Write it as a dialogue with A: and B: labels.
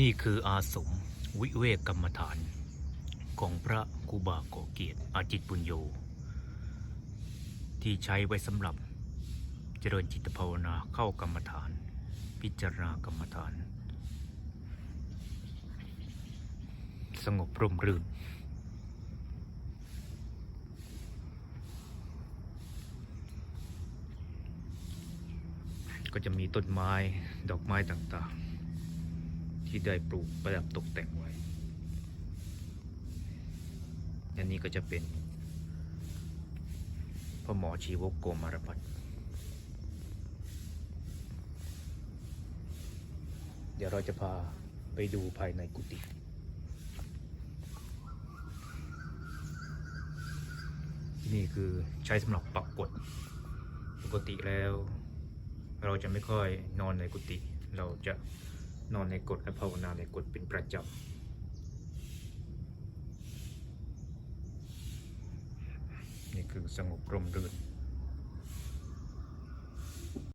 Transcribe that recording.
A: นี่คืออาสมวิเวกกรรมฐาน ของพระครูบาโกเกียรติอาจิตปุญโย ที่ใช้ไว้สำหรับเจริญจิตภาวนาเข้ากรรมฐาน พิจารณากรรมฐาน สงบร่มรื่นก็จะมีต้นไม้ดอกไม้ต่างๆ ที่ได้ปลูกประดับตกแต่งไว้ อันนี้ก็จะเป็นพ่อหมอชีวกโกมารพัฒน์เดี๋ยวเราจะพาไปดูภายในกุฏินี่คือใช้สำหรับปักกดปกติแล้ว เราจะไม่ค่อยนอนในกุฏิเราจะ นอนในกฎและภาวนาในกฎเป็นประจำนี่คือสงบร่มรื่น